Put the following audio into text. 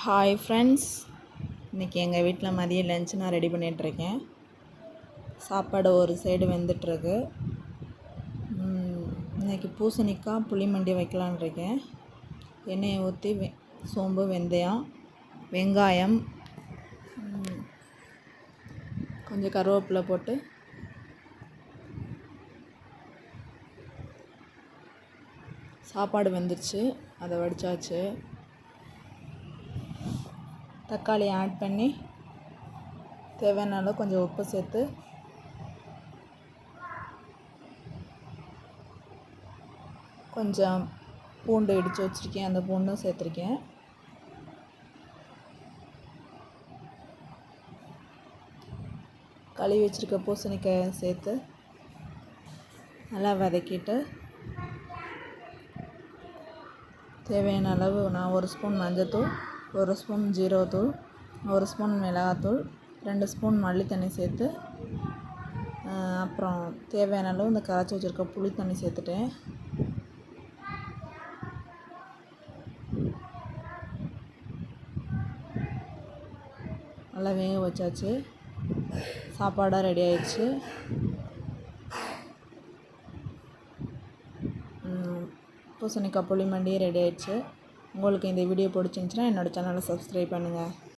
Hi friends இன்றைக்கி எங்கள் வீட்டில் மதிய லஞ்ச் நான் ரெடி பண்ணிகிட்ருக்கேன் சாப்பாடு ஒரு சைடு வெந்துட்டுருக்கு. இன்றைக்கி பூசணிக்காய் புளிமண்டி வைக்கலான் இருக்கேன். எண்ணெயை ஊற்றி வெ சோம்பு வெந்தயம் வெங்காயம் கொஞ்சம் கருவேப்பிலை போட்டு சாப்பாடு வெந்துருச்சு. அதை வடிச்சாச்சு. தக்காளி ஆட் பண்ணி தேவையான அளவு கொஞ்சம் உப்பு சேர்த்து கொஞ்சம் பூண்டு இடித்து வச்சுருக்கேன். அந்த பூண்டும் சேர்த்துருக்கேன். கழுவி வச்சுருக்க பூசணிக்காயை சேர்த்து நல்லா வதக்கிட்டு தேவையான அளவு நான் ஒரு ஸ்பூன் மஞ்சள்தூள் ஒரு ஸ்பூன் ஜீரகத்தூள் ஒரு ஸ்பூன் மிளகாத்தூள் ரெண்டு ஸ்பூன் மல்லி தண்ணி சேர்த்து அப்புறம் தேவையான அளவு இந்த கரைச்சி வச்சுருக்க புளி தண்ணி சேர்த்துட்டேன். நல்லா வேக வச்சாச்சு. சாப்பாடாக ரெடி ஆயிடுச்சு. பூசணிக்காய் பூசணிக்காய் புளிமண்டி ரெடி ஆயிடுச்சு. உங்களுக்கு இந்த வீடியோ பிடிச்சிருந்துச்சின்னா என்னோடய சேனலை சப்ஸ்கிரைப் பண்ணுங்கள்